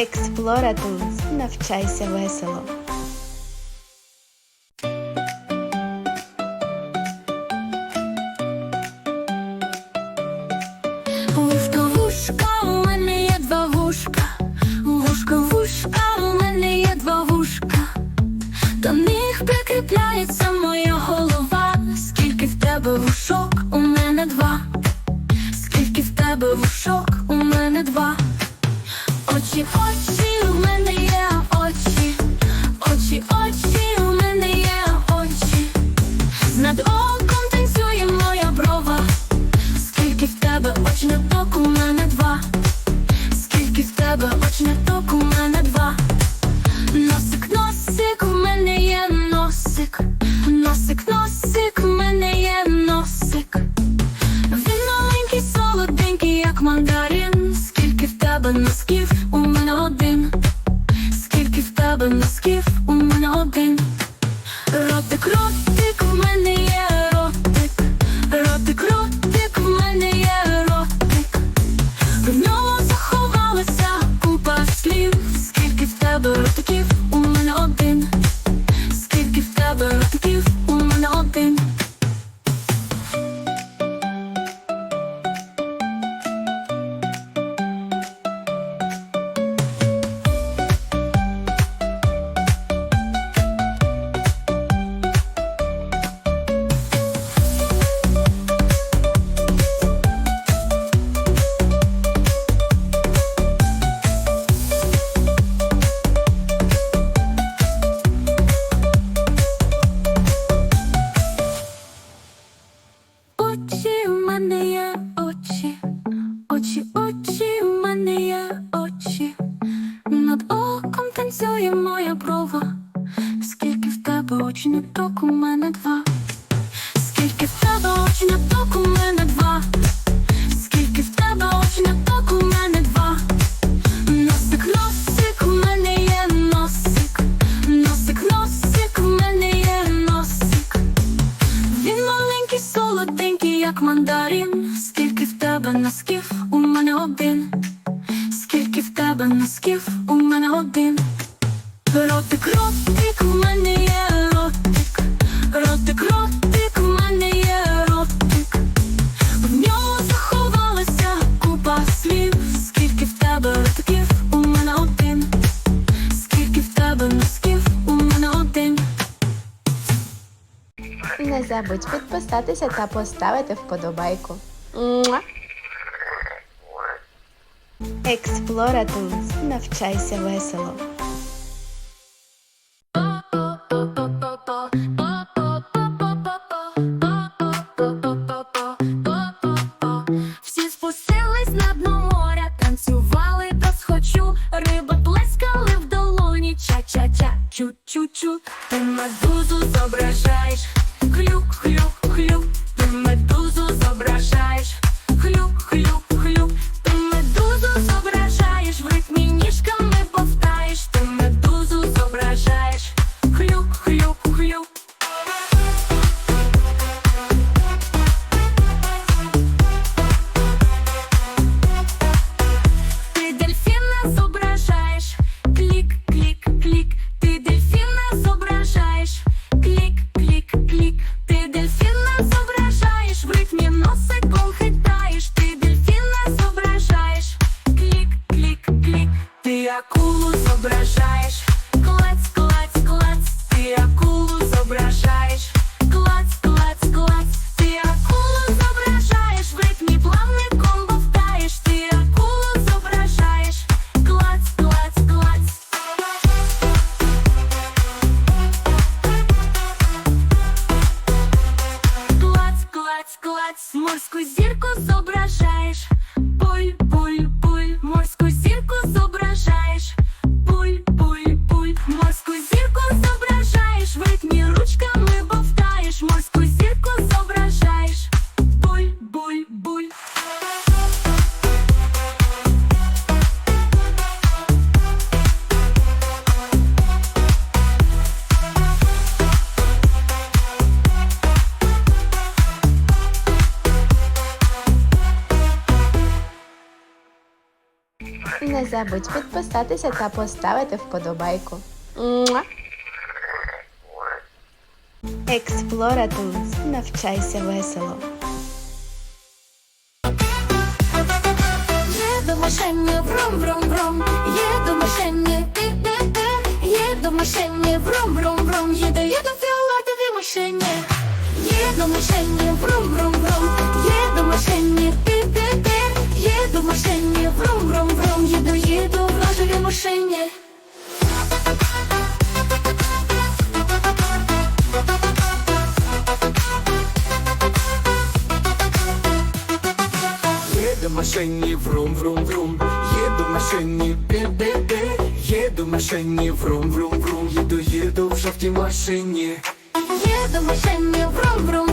Експлоратунс. Навчайся весело. Вушка, вушка, у мене є два вушка. Вушка, вушка, у мене є два вушка. До них прикріпляється моя голова. Скільки в тебе вушок, у мене два. Скільки в тебе вушок, у мене два. Очі, очі, в мене є очі, очі, очі. забудь підписатися та поставити вподобайку. Муа! Навчайся весело. склад, морську зірку зображаєш. Забудь підписатися та поставити вподобайку. Муа! Експлора Tools. Навчайся весело. Є машини врум врум врум, є машини ти ти ти, є машини врум врум врум, їде є до фіолетовій машині, є машини врум врум врум, є машини ти є до машини врум врум врум, їду їду в рожевій машині. Їду в машині врум врум врум, їду в машині пі-пі-пі, їду в машині врум врум врум, їду, їду в жовтій машині. Є до машини врум врум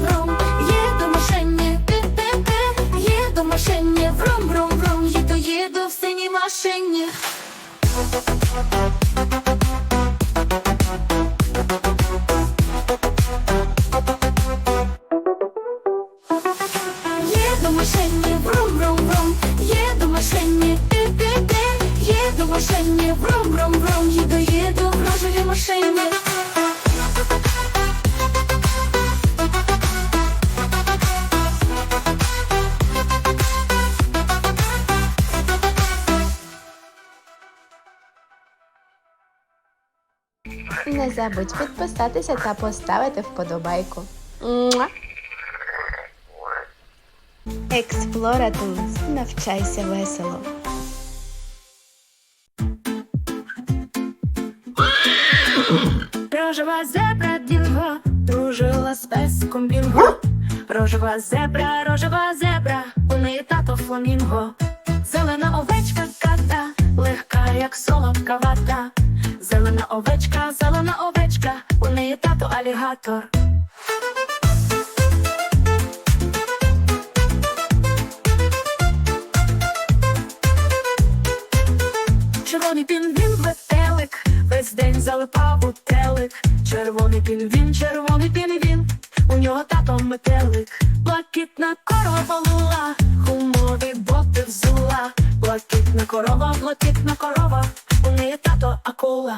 в Не забудь підписатися та поставити вподобайку. Муа! Навчайся весело. Рожева зебра дінго, дружила з песиком бінго. Рожева зебра, рожева зебра, у неї тато фламінго. Зелена овечка ката, легка, як солодка вата. Зелена овечка, зелена овечка, у неї тато алігатор. Червоний пінгвін ветелик, весь день залипав у телик. Червоний пінгвін, червоний пінгвін, у нього тато метелик. Блакитна корова лула, гумові боти взула. Блакитна корова, блакитна корова, акула.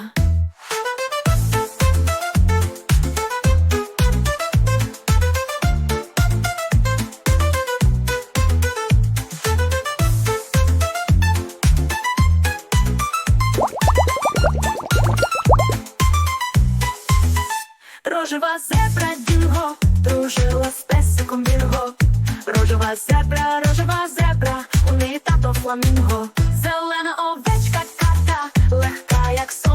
Рожева зебра дінго, дружила з песиком бірго. Рожева зебра, рожева зебра, у неї тато фламінго. Зелена овечка ката, легка,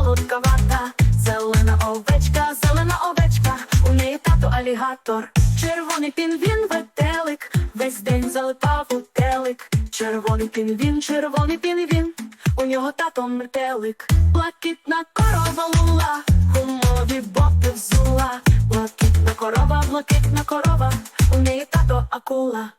солодка вата. Зелена овечка, зелена овечка, у неї тато алігатор. Червоний пінгвін ветелик, весь день залипав у телик. Червоний пінгвін, червоний пінгвін, у нього тато метелик. Блакитна корова лула, гумові боти взула. Блакитна корова, блакитна корова, у неї тато акула.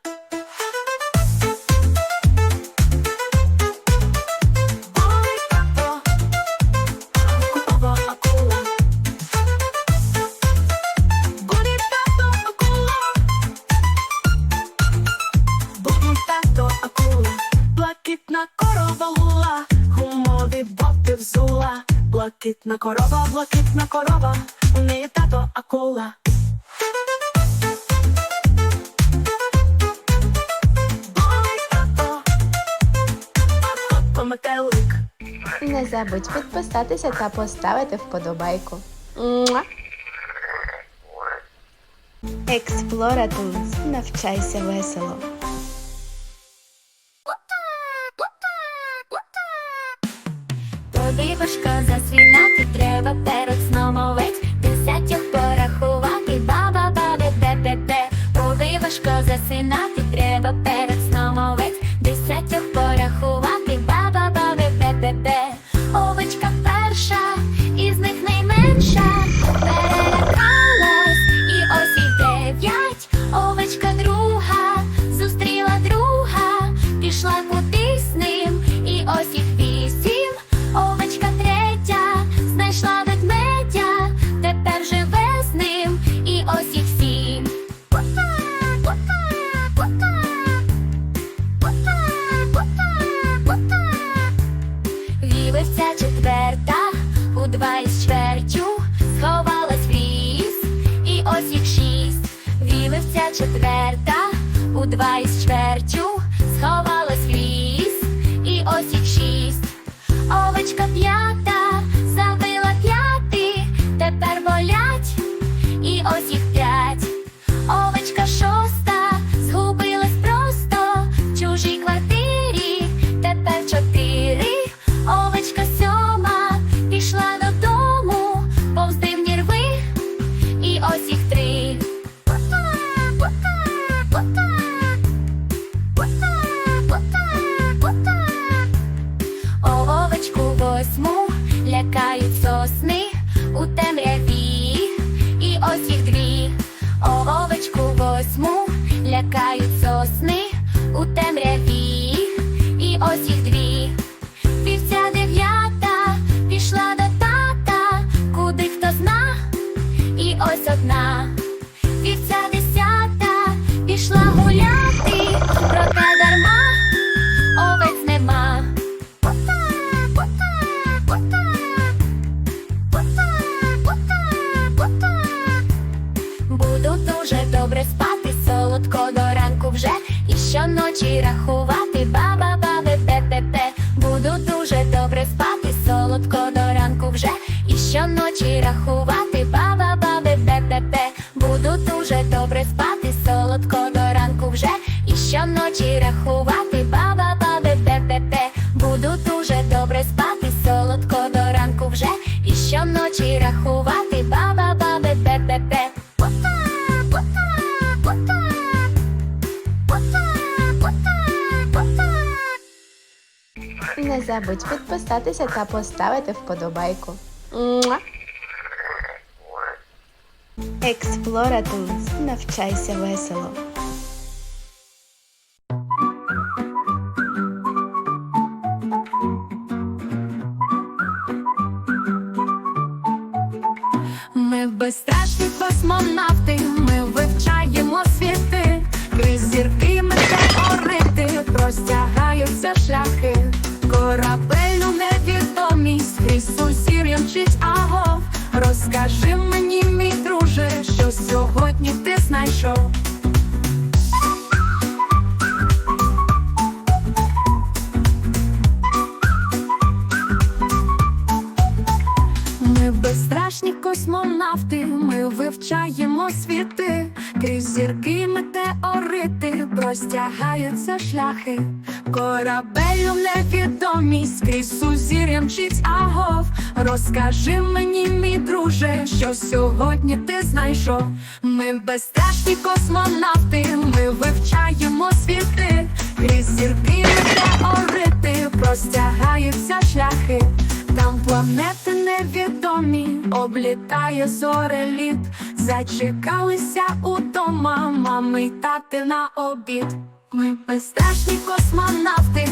Блакитна корова, блакитна корова, у неї тато акула. Ой, тато, тато метелик. Не забудь підписатися та поставити вподобайку. Муа! Навчайся весело. Тобі важко засвінати, треба перед сном овець. Десятьох порахувати, баба бабе бе-бе-бе Тобі важко засинати, два із чвертю сховалась в ліс, і ось їх шість, вілився четверта, у два із чвертю сховалась в ліс, і ось їх шість, овечка щоночі рахувати Забудь підписатися та поставити вподобайку. Муа! Навчайся весело. Ми безстрашні космонавти, ми сьогодні ти знайшов. Ми безстрашні космонавти, ми вивчаємо світи, крізь зірки метеорити, простягаються шляхи, корабель у невідомість, крізь сузір'я мчить агов. Розкажи мені, мій друже, що сьогодні ти знайшов. Ми безстрашні космонавти, ми вивчаємо світи, крізь зірки метеорити, простягаються шляхи. Там планети невідомі, облітає зореліт. Зачекалися удома, мами й тати на обід. Ми безстрашні космонавти,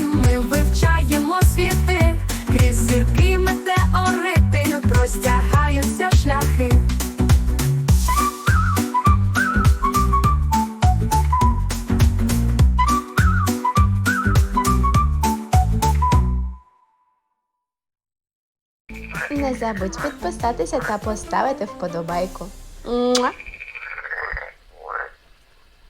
забудь підписатися та поставити вподобайку.